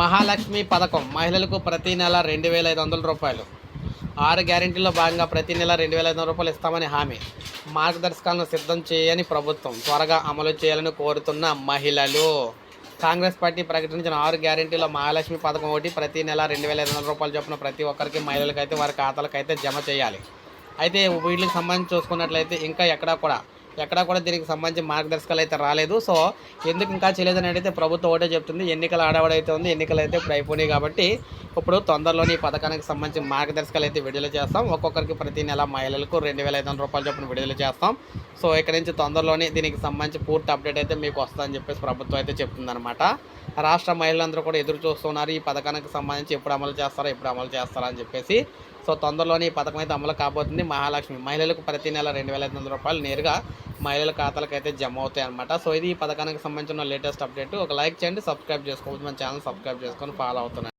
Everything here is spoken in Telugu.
మహాలక్ష్మి పథకం మహిళలకు ప్రతి నెల రెండు వేల ఐదు వందల రూపాయలు. ఆరు గ్యారెంటీలో భాగంగా ప్రతి నెల రెండు వేల ఐదు వందల రూపాయలు ఇస్తామని హామీ. మార్గదర్శకాలను సిద్ధం చేయని ప్రభుత్వం త్వరగా అమలు చేయాలని కోరుతున్న మహిళలు. కాంగ్రెస్ పార్టీ ప్రకటించిన ఆరు గ్యారెంటీలో మహాలక్ష్మి పథకం ఒకటి ప్రతి నెల రెండు వేల ఐదు వందల రూపాయలు చొప్పున ప్రతి ఒక్కరికి మహిళలకైతే వారి ఖాతాలకైతే జమ చేయాలి. అయితే వీటికి సంబంధించి చూసుకున్నట్లయితే ఇంకా ఎక్కడా కూడా ఎక్కడా కూడా దీనికి సంబంధించి మార్గదర్శకాలు అయితే రాలేదు. సో ఎందుకు ఇంకా చేయలేదని అయితే ప్రభుత్వం ఒకటే చెప్తుంది. ఎన్నికల ఆడవాడైతే ఉంది. ఎన్నికలు అయితే ఇప్పుడు అయిపోయినాయి కాబట్టి ఇప్పుడు తొందరలోని ఈ పథకానికి సంబంధించి మార్గదర్శకాలు అయితే విడుదల చేస్తాం. ఒక్కొక్కరికి ప్రతి నెల మహిళలకు రెండు వేల ఐదు వందల రూపాయలు చొప్పున విడుదల చేస్తాం. సో ఇక్కడ నుంచి తొందరలోనే దీనికి సంబంధించి పూర్తి అప్డేట్ అయితే మీకు వస్తుందని చెప్పేసి ప్రభుత్వం అయితే చెప్తుందనమాట రాష్ట్ర మహిళలందరూ కూడా ఎదురు చూస్తున్నారు. ఈ పథకానికి సంబంధించి ఎప్పుడు అమలు చేస్తారో ఎప్పుడు అమలు చేస్తారో అని చెప్పేసి సో తొందరలోనే ఈ పథకం అయితే అమలు కాబోతుంది. మహాలక్ష్మి. మహిళలకు ప్రతి నెల రెండు వేల ఐదు వందల రూపాయలు నేరుగా మహిళల ఖాతాలకు అయితే జమ అవుతాయి అనమాట సో ఇది ఈ పథకానికి సంబంధించిన లేటెస్ట్ అప్డేట్. ఒక లైక్ చేయండి సబ్స్క్రైబ్ చేసుకోవచ్చు మన ఛానల్ సబ్స్క్రైబ్ చేసుకొని ఫాలో అవుతున్నాను